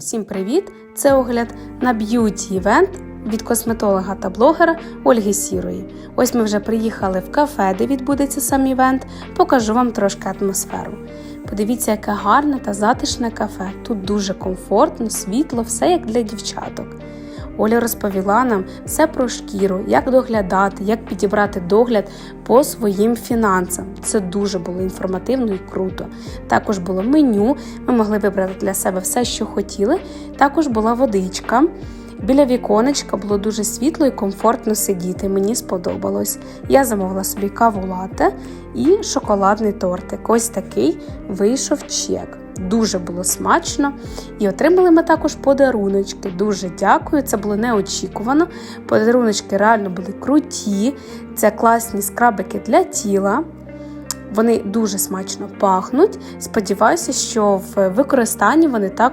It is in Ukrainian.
Всім привіт! Це огляд на б'юті івент від косметолога та блогера Ольги Сірої. Ось ми вже приїхали в кафе, де відбудеться сам івент. Покажу вам трошки атмосферу. Подивіться, яке гарне та затишне кафе. Тут дуже комфортно, світло, все як для дівчаток. Оля розповіла нам все про шкіру, як доглядати, як підібрати догляд по своїм фінансам. Це дуже було інформативно і круто. Також було меню, ми могли вибрати для себе все, що хотіли. Також була водичка. Біля віконечка було дуже світло і комфортно сидіти. Мені сподобалось. Я замовила собі каву лате і шоколадний тортик. Ось такий вийшов чек. Дуже було смачно. І отримали ми також подаруночки. Дуже дякую. Це було неочікувано. Подаруночки реально були круті. Це класні скрабики для тіла. Вони дуже смачно пахнуть. Сподіваюся, що в використанні вони також.